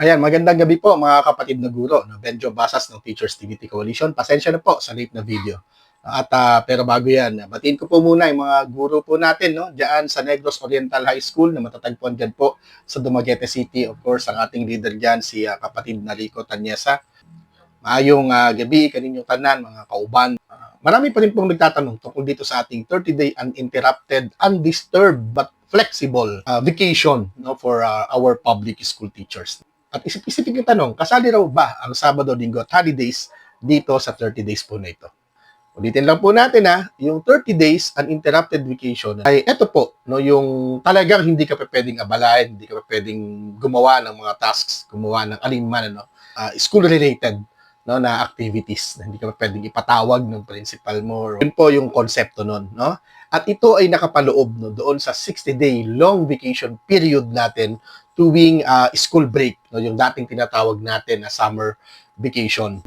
Ayan, magandang gabi po mga kapatid na guro. No? Benjo Basas ng Teachers Dignity Coalition. Pasensya na po sa late na video. At ah, pero bago yan, batiin ko po muna yung mga guro po natin no, diyan sa Negros Oriental High School na matatagpuan dyan po sa Dumaguete City. Of course, ang ating leader diyan si ah, kapatid na Rico Tanyesa. Maayong ah, gabi kaninyong tanan mga kauban. Ah, marami pa rin pong nagtatanong tungkol dito sa ating 30-day uninterrupted, undisturbed but flexible ah, vacation no for ah, our public school teachers. At isip-isipin yung tanong, kasali raw ba ang Sabado, Linggo at holidays dito sa 30 days po na ito? Ulitin lang po natin ha, yung 30 days uninterrupted vacation ay eto po, no, yung talagang hindi ka pa pwedeng abalahin, hindi ka pa pwedeng gumawa ng mga tasks, gumawa ng alinman, ano, ah, school-related no, na activities na hindi ka pwedeng ipatawag ng principal mo. Yun po yung konsepto nun, no? At ito ay nakapaloob no, doon sa 60-day long vacation period natin tuwing ah, school break, no, yung dating tinatawag natin na summer vacation.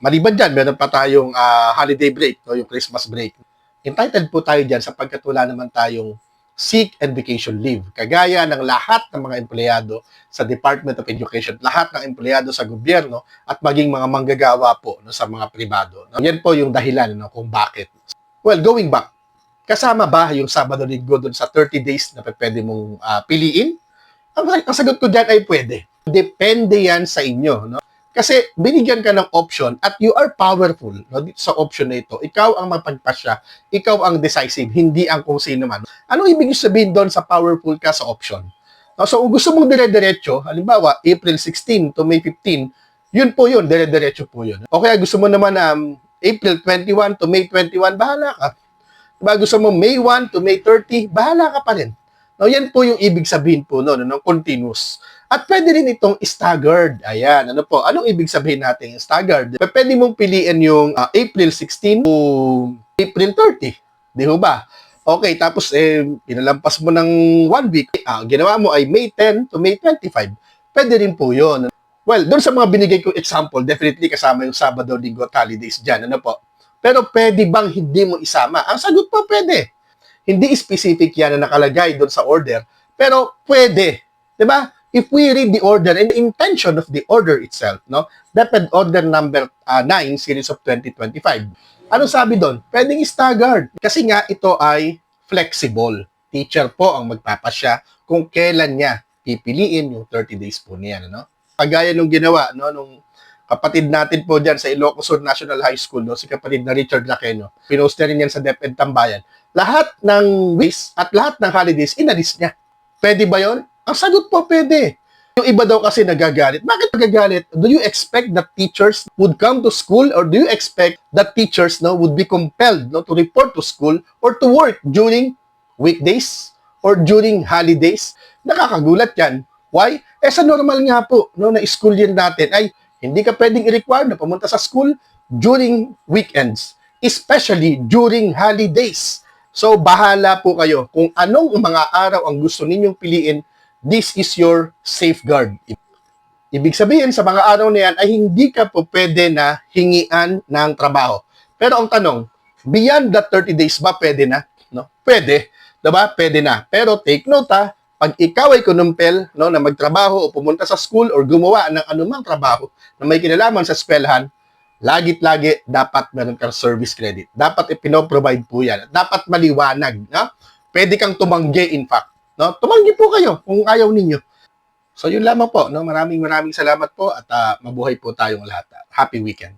Maliban dyan, meron pa tayong ah, holiday break, no, yung Christmas break. Entitled po tayo dyan sapagkat wala naman tayong sick and vacation leave. Kagaya ng lahat ng mga empleyado sa Department of Education, lahat ng empleyado sa gobyerno at maging mga manggagawa po no, sa mga pribado. No? Yan po yung dahilan no, kung bakit. Well, going back, kasama ba yung Sabado Linggo doon sa 30 days na pwede mong ah, piliin? Ang, ang sagot ko dyan ay pwede. Depende yan sa inyo. No? Kasi binigyan ka ng option at you are powerful no, sa option na ito. Ikaw ang mapagpasya, ikaw ang decisive, hindi ang kung sino man. Anong ibig sabihin doon sa powerful ka sa option? No, so kung gusto mong dire-diretso, halimbawa April 16 to May 15, yun po yun, dire-diretso po yun. O kaya gusto mo naman um, April 21 to May 21, bahala ka. Diba, gusto mo May 1 to May 30, bahala ka pa rin. No, yan po yung ibig sabihin po no, no, no continuous. At pwede rin itong staggered. Ayan, ano po? Anong ibig sabihin natin yung staggered? Pwede mong piliin yung ah, April 16 to April 30. Di ho ba? Okay, tapos eh, pinalampas mo ng one week. Ah, ginawa mo ay May 10 to May 25. Pwede rin po yun. Well, doon sa mga binigay kong example, definitely kasama yung Sabado, Linggo, at holidays dyan. Ano po? Pero pwede bang hindi mo isama? Ang sagot po, pwede. Hindi specific yan na nakalagay doon sa order, pero pwede. 'Di ba? If we read the order and the intention of the order itself, no? Dapat order number ah, 9 series of 2025. Ano sabi doon? Pwedeng staggered. Kasi nga ito ay flexible. Teacher po ang magpapasya kung kailan niya pipiliin yung 30 days po niya, no? Kagaya nung ginawa, no, nung kapatid natin po diyan sa Ilocos National High School, no, si kapatid na Richard Laqueno. Pinost niya rin yan sa DepEd Tambayan. Lahat ng weeks at lahat ng holidays, inalis niya. Pwede ba yon? Ang sagot po, pwede. Yung iba daw kasi nagagalit. Bakit nagagalit? Do you expect that teachers would come to school or do you expect that teachers no would be compelled no to report to school or to work during weekdays or during holidays? Nakakagulat 'yan. Why? Eh sa normal nga po no na school year natin ay hindi ka pwedeng i-require na pumunta sa school during weekends, especially during holidays. So bahala po kayo kung anong mga araw ang gusto ninyong piliin this is your safeguard. Ibig sabihin, sa mga araw na yan, ay hindi ka po pwede na hingian ng trabaho. Pero ang tanong, beyond that 30 days ba pwede na? No? Pwede. Diba? Pwede na. Pero take note ha, pag ikaw ay kunumpel no, na magtrabaho o pumunta sa school or gumawa ng anumang trabaho na may kinalaman sa eskwelahan, lagit-lagi dapat meron kang service credit. Dapat ipinoprovide po yan. Dapat maliwanag. No? Pwede kang tumanggi in fact. No? Tumanggi po kayo kung ayaw ninyo. So yun lamang po. No? Maraming maraming salamat po at ah, mabuhay po tayong lahat. Happy weekend.